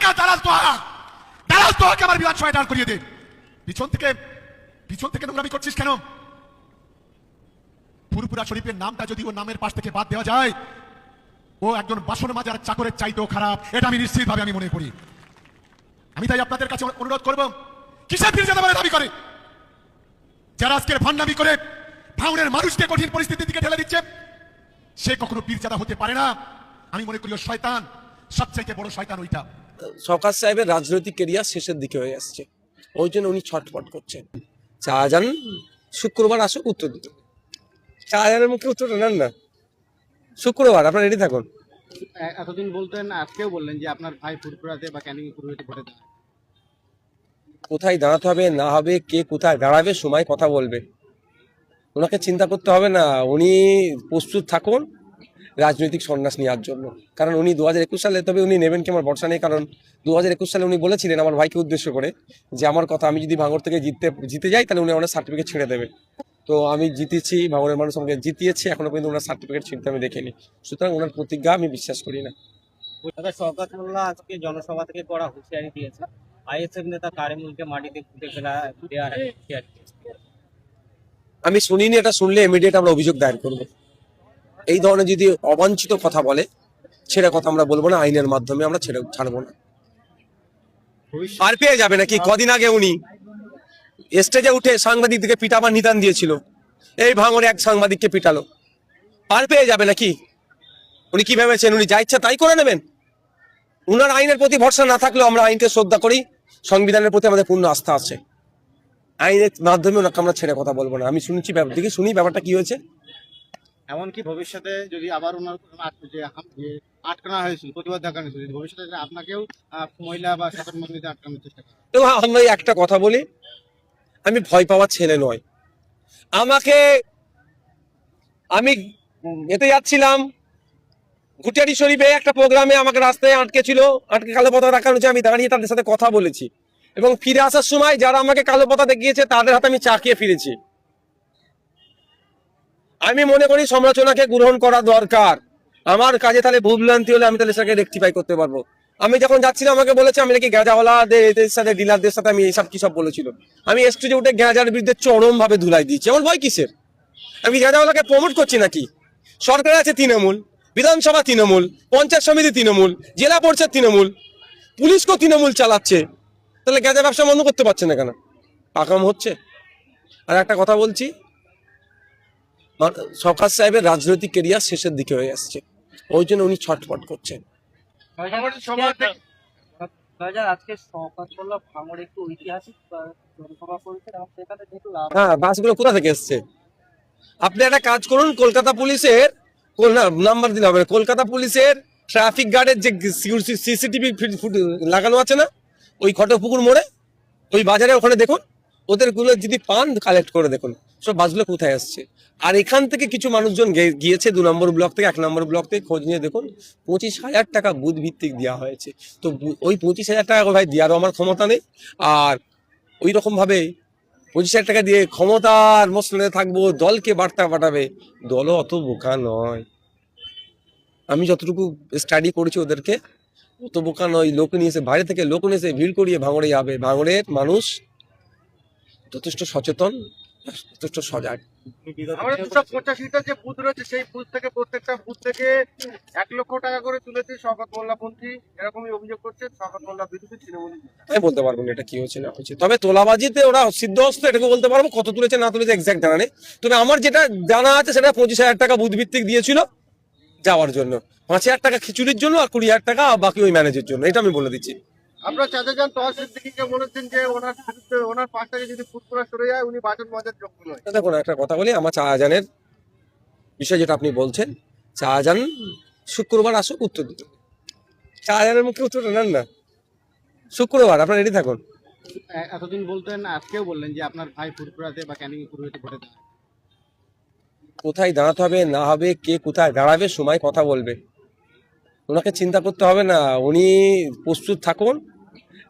কোথাকার দালাল দালাল তোহাকে আমার বিধানসভায় দাঁড় করিয়ে দে। পিছন থেকে পিছন থেকে নোংরামি করছিস কেন? ফুরপুরা শরীফের নামটা যদি নামের পাশ থেকে বাদ দেওয়া যায়, ও একজন বাসন মাজার চাকরের চাইতেও খারাপ, এটা আমি নিশ্চিতভাবে আমি মনে করি। আমি তাই আপনাদের কাছে অনুরোধ করব, কিসের বলে দাবি করে? যারা আজকের ভান্ডামি করে ভাঙনের মানুষকে কঠিন পরিস্থিতির দিকে ঠেলে দিচ্ছে, সে কখনো পীরজাদা হতে পারে না। আমি মনে করি ও শয়তান, সবচাইতে বড় শয়তান ওইটা। সরকার সাহেবের রাজনৈতিক কেরিয়ার শেষের দিকে হয়ে আসছে। ওই জন্য উনি ছটফট করছেন। শাহজাহান শুক্রবার আসুক উত্তর দিতে। শাহজাহানের মুখে উত্তরটা নেন না। শুক্রবার আপনার রেডি থাকুন। এতদিন বলতেন আজকেও বললেন যে আপনার ভাই ফুরফুরাতে বা ক্যানিং ফুরফুরাতে ভোটে কোথায় দাঁড়াতে হবে না হবে কে কোথায় দাঁড়াবে সময় কথা বলবে। ওনাকে চিন্তা করতে হবে না। উনি প্রস্তুত থাকুন। রাজনৈতিক সন্ন্যাস নেওয়ার জন্য। কারণ উনি দু হাজার একুশ সালে তবে উনি নেবেন কি আমার ভরসা নেই কারণ দু হাজার একুশ সালে উনি বলেছিলেন আমার ভাইকে উদ্দেশ্য করে যে আমার কথা আমি যদি ভাঙর থেকে জিততে জিতে যাই তাহলে উনি আমার সার্টিফিকেট ছেড়ে দেবে। তো আমি জিতেছি ভাঙরের মানুষ আমাকে জিতিয়েছে এখনও পর্যন্ত ওনার সার্টিফিকেট ছিঁড়তে আমি দেখিনি। সুতরাং ওনার প্রতিজ্ঞা আমি বিশ্বাস করি না। তবে আজকে জনসভা থেকে করা হুঁশিয়ারি দিয়েছে। আইএসএফ নেতা কারিমুলকে মাটিতে পুঁতে ফেলা দেওয়ার হুঁশিয়ারি আমি শুনিনি এটা শুনলে ইমিডিয়েট আমরা অভিযোগ দায়ের করব। এই ধরনের যদি অবাঞ্ছিত কথা বলে ছেড়ে কথা আমরা বলব না, আইনের মাধ্যমে আমরা ছেড়ে ছাড়বো না। আর পেয়ে যাবে নাকি? কদিন আগে উনি স্টেজে উঠে সাংবাদিকদেরকে পিটাবার নিদান দিয়েছিল। এই ভাঙরে এক সাংবাদিককে পিটালো। পার পেয়ে যাবে নাকি? উনি কি ভেবেছেন? উনি যা ইচ্ছা তাই করে নেবেন? উনার আইনের প্রতি ভরসা না থাকলেও আমরা আইনকে শ্রদ্ধা করি, সংবিধানের প্রতি আমাদের পূর্ণ আস্থা আছে। আইনের মাধ্যমে ওনাকে আমরা ছেড়ে কথা বলব না। আমি শুনছি ব্যাপার দেখি শুনি ব্যাপারটা কি হয়েছে। এমনকি ভবিষ্যতে যদি আবার ওনার যে আটকানো হয়েছিল, প্রতিবাদ দেখানো হয়েছিল ভবিষ্যতে আপনাকেও মহিলা বা শাসক মন্দিরে আটকানোর চেষ্টা করে একটা কথা বলি, আমি ভয় পাওয়ার ছেলে নয়। আমাকে, আমি এতে যাচ্ছিলাম, ঘুটিয়ারি শরীফে একটা প্রোগ্রামে আমাকে রাস্তায় আটকে ছিল আটকে কালো পতাকা রাখানো হচ্ছে আমি দাঁড়িয়ে তাদের সাথে কথা বলেছি। এবং ফিরে আসার সময় যারা আমাকে কালো পতা দেখিয়েছে, তাদের হাতে আমি চাকিয়ে ফিরেছি। আমি মনে করি সমালোচনাকে গ্রহণ করা দরকার। আমার কাজে তাহলে ভুলভ্রান্তি হলে আমি তাহলে সেটাকে রেকটিফাই করতে পারব। আমি যখন যাচ্ছিলাম, আমাকে বলেছে, আমি নাকি গাঁজাওয়ালাদের এদের সাথে ডিলারদের সাথে আমি এইসব সব বলেছিল? আমি স্টেজে উঠে গাঁজার বিরুদ্ধে চরম ভাবে ধুলাই দিচ্ছি আমার ভয় কিসের? আমি গাঁজাওয়ালাকে প্রমোট করছি নাকি? সরকার আছে তৃণমূল, বিধানসভা তৃণমূল, পঞ্চায়েত সমিতি তৃণমূল, জেলা পরিষদ তৃণমূল, পুলিশকেও তৃণমূল চালাচ্ছে। তাহলে গাঁজা ব্যবসা বন্ধ করতে পারছে না কেন? পাকাম হচ্ছে। আর একটা কথা বলছি সরকার সাহেবের রাজনৈতিক কেরিয়ার শেষের দিকে হয়ে আসছে। ওই জন্য উনি ছটফট করছেন। হ্যাঁ বাসগুলো কোথা থেকে এসছে? আপনি একটা কাজ করুন কলকাতা পুলিশের নাম্বার দিলে হবে কলকাতা পুলিশের ট্রাফিক গার্ডের যে সিসিটিভি লাগানো আছে না ওই খটপুকুর মোড়ে ওই বাজারে ওখানে দেখুন। ওদেরগুলো যদি পান কালেক্ট করে দেখুন, সব বাসগুলো কোথায় আসছে? আর এখান থেকে কিছু মানুষজন গিয়েছে, দু নম্বর ব্লক থেকে, এক নম্বর ব্লক থেকে, খোঁজ নিয়ে দেখুন, পঁচিশ হাজার টাকা বুথ ভিত্তিক দেওয়া হয়েছে। তো ওই পঁচিশ হাজার টাকা ভাই, দেওয়ারও আমার ক্ষমতা নেই। আর ওই রকম ভাবে পঁচিশ হাজার টাকা দিয়ে ক্ষমতার মসলে থাকব, দলকে বার্তা পাঠাবে, দলও অত বোকা নয়। আমি যতটুকু স্টাডি করেছি ওদেরকে, অত বোকা নয়। লোক নিয়ে এসে, বাইরে থেকে লোক নিয়ে এসে ভিড় করিয়ে ভাঙড়ে যাবে। ভাঙড়ের মানুষ যথেষ্ট সচেতন যথেষ্ট সজাগ। আমাদের দুশো পঁচাশিটা যে বুথ রয়েছে সেই বুথ থেকে প্রত্যেকটা বুথ থেকে এক লক্ষ টাকা করে তুলেছে মোল্লাপন্থী এরকমই অভিযোগ করছে মোল্লা তৃণমূল আমি বলতে পারব না এটা কি হচ্ছে না হচ্ছে। তবে তোলাবাজিতে ওরা সিদ্ধহস্ত এটাকে বলতে পারব কত তুলেছে না তুলেছে এক্সাক্ট জানা নেই। তবে আমার যেটা জানা আছে সেটা পঁচিশ হাজার টাকা বুথ ভিত্তিক দিয়েছিল যাওয়ার জন্য। পাঁচ হাজার টাকা খিচুড়ির জন্য আর কুড়ি হাজার টাকা বাকি ওই ম্যানেজের জন্য এটা আমি বলে দিচ্ছি। আপনারা চাঁদে যান তোয়া সিদ্দিকিকে বলেছেন যে ওনার বিরুদ্ধে ওনার পাশ থেকে যদি ফুটপুরা সরে যায় উনি বাচন মজার যোগ্য নয়। দেখুন একটা কথা বলি আমার শাহজাহানের বিষয় যেটা আপনি বলছেন শাহজাহান শুক্রবার আসুক উত্তর দিতে। শাহজাহানের মুখে উত্তর নেন না। শুক্রবার আপনার রেডি থাকুন। এতদিন বলতেন আজকেও বললেন যে আপনার ভাই ফুরফুরাতে বা ক্যানিং ফুরফুরাতে ভোটে দেয় কোথায় দাঁড়াতে হবে না হবে কে কোথায় দাঁড়াবে সময় কথা বলবে। ওনাকে চিন্তা করতে হবে না উনি প্রস্তুত থাকুন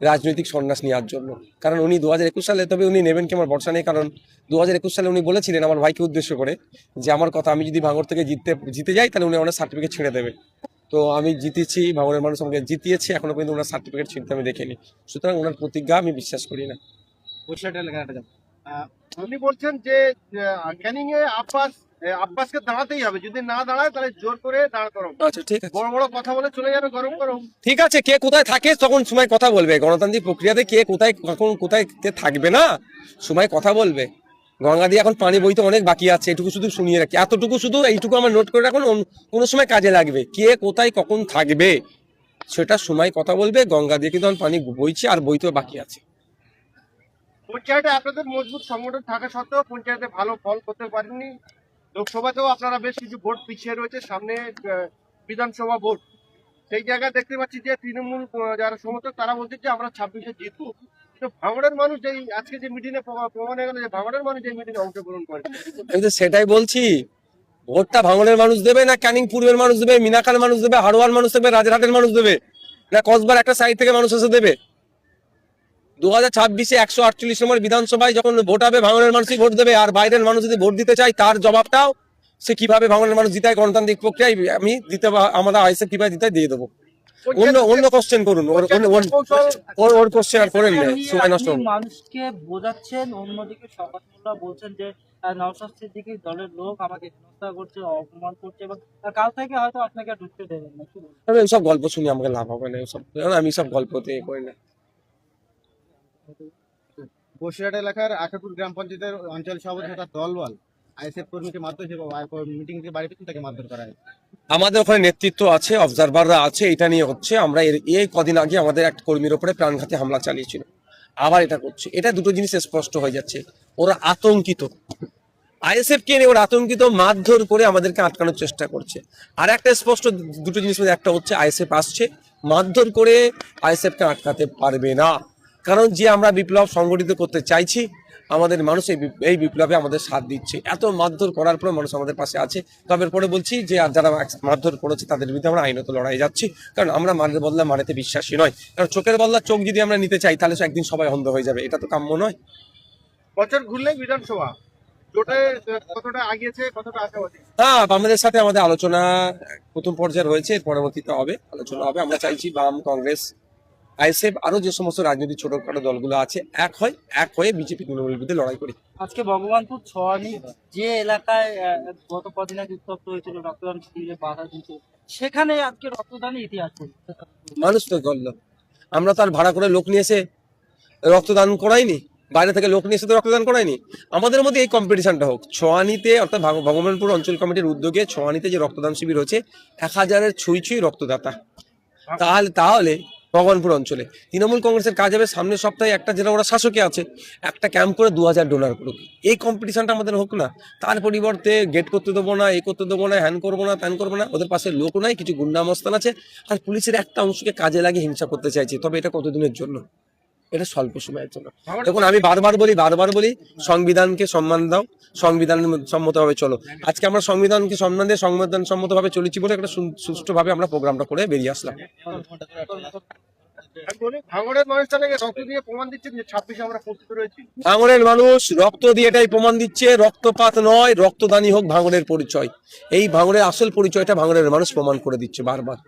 রাজনৈতিক সন্ন্যাস নেওয়ার জন্য। কারণ উনি দু হাজার একুশ সালে তবে উনি নেবেন কি আমার ভরসা নেই কারণ দু হাজার একুশ সালে উনি বলেছিলেন আমার ভাইকে উদ্দেশ্য করে যে আমার কথা আমি যদি ভাঙর থেকে জিততে জিতে যাই তাহলে উনি আমার সার্টিফিকেট ছেড়ে দেবে। তো আমি জিতেছি ভাঙরের মানুষ আমাকে জিতিয়েছে এখনও পর্যন্ত ওনার সার্টিফিকেট ছিনতে আমি দেখিনি। সুতরাং ওনার প্রতিজ্ঞা আমি বিশ্বাস করি না। উনি বলছেন যে ক্যানিং এ আব্বাস এ, আব্বাসকে দাঁড়াতেই হবে। যদি না দাঁড়ায় তাহলে জোর করে দাঁড় করো আচ্ছা ঠিক আছে। বড় বড় কথা বলে চলে যাবে গরম গরম। ঠিক আছে কে কোথায় থাকে তখন সময় কথা বলবে। গণতান্ত্রিক প্রক্রিয়াতে কে কোথায় কখন কোথায় কে থাকবে না সময় কথা বলবে। গঙ্গা দিয়ে এখন পানি বইতে অনেক বাকি আছে এটুকু শুধু শুনিয়ে রাখি। এতটুকু শুধু এইটুকু আমার নোট করে রাখুন কোনো সময় কাজে লাগবে। কে কোথায় কখন থাকবে সেটা সময় কথা বলবে। গঙ্গা দিয়ে কিন্তু পানি বইছে আর বইতেও বাকি আছে। পঞ্চায়েতে আপনাদের মজবুত সংগঠন থাকা সত্ত্বেও পঞ্চায়েতে ভালো ফল করতে পারেননি। লোকসভাতেও আপনারা বেশ কিছু ভোট পিছিয়ে রয়েছে, সামনে বিধানসভা ভোট। সেই জায়গায় দেখতে পাচ্ছি যে তৃণমূল যারা সমর্থক, তারা বলছে যে আমরা ছাব্বিশে জিতবো। আজকে যে মিটিং এ প্রমাণ গেল যে ভাঙড়ের মানুষ এই করে। আমি সেটাই বলছি মানুষ দেবে না ক্যানিং পূর্বের মানুষ দেবে মানুষ দেবে হারোয়ার মানুষ দেবে মানুষ দেবে, না কসবার একটা সাইড থেকে মানুষ এসে দেবে? দু হাজার ছাব্বিশে একশো আটচল্লিশ নম্বর বিধানসভায় যখন ভোট হবে ভাঙনের মানুষই ভোট দেবে। আর বাইরের মানুষ যদি ভোট দিতে চায় তার জবাবটাও সে কীভাবে ভাঙনের মানুষ জিতায় গণতান্ত্রিক প্রক্রিয়ায় আমি দিতে আমাদের আইসে কীভাবে দিতে দিয়ে দেবো। অন্য অন্য কোশ্চেন করুন ওর ওর- ওর ওর কোশ্চেন আর করেন সময় নষ্ট মানুষকে বোঝাচ্ছেন অন্যদিকে শওকত মোল্লা বলছেন যে নওশাদ সিদ্দিকীর দলের লোক আমাকে হেনস্থা করছে অপমান করছে এবং কাল থেকে হয়তো আপনাকে ঢুকতে দেবেন না আমি এইসব গল্প শুনি আমাকে লাভ হবে না এইসব আমি সব গল্পতে করি না। বসিরহাট এলাকার আশাপুর গ্রাম পঞ্চায়েতের অঞ্চল সভাপতি তার দলবল, আইএসএফ কর্মীকে মারধর মিটিং থেকে বাড়ি তাকে মারধর আমাদের ওখানে নেতৃত্ব আছে অবজারভাররা আছে, এটা নিয়ে হচ্ছে আমরা এর এই কদিন আগে আমাদের এক কর্মীর ওপরে প্রাণঘাতী হামলা চালিয়েছিল। আবার এটা করছে। এটা দুটো জিনিস স্পষ্ট হয়ে যাচ্ছে। ওরা আতঙ্কিত। আইএসএফ কে ওরা আতঙ্কিত, মারধর করে আমাদেরকে আটকানোর চেষ্টা করছে। আর একটা স্পষ্ট দুটো জিনিস একটা হচ্ছে আইএসএফ আসছে, মারধর করে আইএসএফ কে আটকাতে পারবে না। কারণ যে আমরা বিপ্লব সংগঠিত করতে চাইছি আমাদের মানুষ এই বিপ্লবে আমাদের সাথ দিচ্ছে। এত মারধর করার পর মানুষ আমাদের পাশে আছে। তবে পরে বলছি যে আর যারা মারধর করেছে তাদের বিরুদ্ধে আমরা আইনত লড়াই যাচ্ছি। কারণ আমরা মারের বদলা মারেতে বিশ্বাসী নয়। কারণ চোখের বদলা চোখ যদি আমরা নিতে চাই তাহলে তো একদিন সবাই অন্ধ হয়ে যাবে। এটা তো কাম্য নয়। বছর ঘুরলেই বিধানসভা। হ্যাঁ সাথে আমাদের আলোচনা প্রথম পর্যায়ে রয়েছে পরবর্তীতে হবে আলোচনা হবে। আমরা চাইছি বাম কংগ্রেস আইএসএফ আরও যে সমস্ত রাজনৈতিক ছোটখাটো দলগুলো আছে এক হয় এক হয়ে বিজেপি তৃণমূলের বিরুদ্ধে লড়াই করি। আজকে ভগবানপুর ছড়ানি যে এলাকায় গত কদিন আগে উত্তপ্ত হয়েছিল রক্তদান শিবিরে বাধা দিয়েছিল সেখানে আজকে রক্তদানের ইতিহাস মানুষ তো করল আমরা তো আর ভাড়া করে লোক নিয়ে এসে রক্তদান করাইনি বাইরে থেকে লোক নিয়ে এসে তো রক্তদান করাইনি। আমাদের মধ্যে এই কম্পিটিশনটা হোক। ছোয়ানিতে অর্থাৎ ভগবানপুর অঞ্চল কমিটির উদ্যোগে ছোয়ানিতে যে রক্তদান শিবির হচ্ছে এক হাজারের ছুঁই ছুঁই রক্তদাতা। তাহলে তাহলে ভগবানপুর অঞ্চলে তৃণমূল কংগ্রেসের কাজ হবে সামনের সপ্তাহে একটা জেলা ওরা শাসকে আছে একটা ক্যাম্প করে দু হাজার ডোনার করুক এই কম্পিটিশনটা আমাদের হোক না তার পরিবর্তে গেট করতে দেবো না এ করতে দেবো না হ্যান করব না ত্যান করব না ওদের পাশে লোক নাই কিছু গুন্ডামস্তান আছে আর পুলিশের একটা অংশকে কাজে লাগিয়ে হিংসা করতে চাইছে তবে এটা কতদিনের জন্য এটা স্বল্প সময়ের জন্য দেখুন আমি বারবার বলি বারবার বলি সংবিধানকে সম্মান দাও সংবিধান সম্মতভাবে চলো আজকে আমরা সংবিধানকে সম্মান দিয়ে সংবিধান সম্মতভাবে চলেছি বলে একটা সুষ্ঠুভাবে আমরা প্রোগ্রামটা করে বেরিয়ে আসলাম ভাঙড়ের মানুষ রক্ত দিয়ে প্রমাণ এটাই প্রমাণ দিচ্ছে, রক্তপাত নয় রক্তদানি হোক ভাঙড়ের পরিচয়। এই ভাঙড়ের আসল পরিচয়টা ভাঙড়ের মানুষ প্রমাণ করে দিচ্ছে বারবার।